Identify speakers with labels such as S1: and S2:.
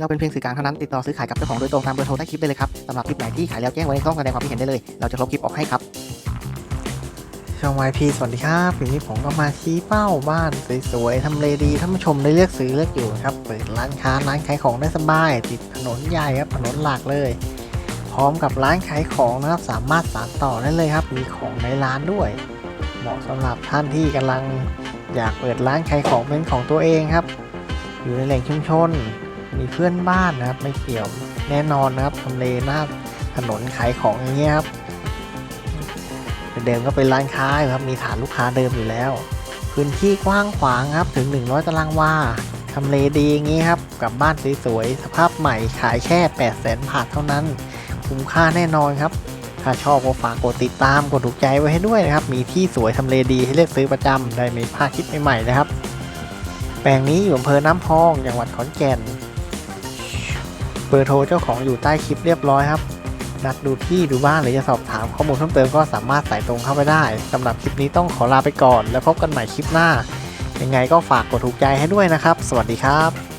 S1: เราเป็นเพียงสื่อกลางเท่านั้นติดต่อซื้อขายกับเจ้าของโดยตรงตามเบอร์โทรใต้คลิปได้เลยครับสำหรับคลิปไหนที่ขายแล้วแจ้งไว้ในช่องแสดงความคิดเห็นได้เลย เราจะลบคลิปออกให้ครับช่องวายพีสวัสดีครับวันนี้ผมก็มาชี้เป้าบ้านสวยๆทำเลดีท่านผู้ชมได้เลือกซื้อเลือกอยู่ครับเปิดร้านค้าร้านขายของได้สบาย ติดถนนใหญ่ครับถนนหลักเลย พร้อมกับร้านขายของนะครับสามารถสานต่อได้เลยครับ มีของในร้านด้วย เหมาะสำหรับท่านที่กำลังอยากเปิดร้านขายของเป็นของตัวเองครับ อยู่ในแหล่งชุมชน มีเพื่อนบ้านนะครับ ไม่เกี่ยวแน่นอนนะครับทำเลหน้าถนนขายของอย่างเงี้ยครับเดิมก็เป็นร้านค้าครับมีฐานลูกค้าเดิมอยู่แล้ว พื้นที่กว้างขวางครับถึง 100 ตารางวาทำเลดีอย่างงี้ครับกับบ้านสวยๆสภาพใหม่ขายแค่ 8 0 0 0 0 0บาทเท่านั้น คุ้มค่าแน่นอนครับ ถ้าชอบก็ฝากกดติดตามกดถูกใจไว้ให้ด้วยนะครับ มีที่สวยทำเลดีให้เลือกซื้อประจำได้ไม่พลาดคลิปใหม่ๆนะครับ แปลงนี้อยู่อำเภอน้ำพองจังหวัดขอนแก่น เบอร์โทรเจ้าของอยู่ใต้คลิปเรียบร้อยครับนัดดูที่ดูบ้านหรือจะสอบถามข้อมูลเพิ่มเติมก็สามารถสายตรงเข้าไปได้สำหรับคลิปนี้ต้องขอลาไปก่อน แล้วพบกันใหม่คลิปหน้า ยังไงก็ฝากกดถูกใจให้ด้วยนะครับ สวัสดีครับ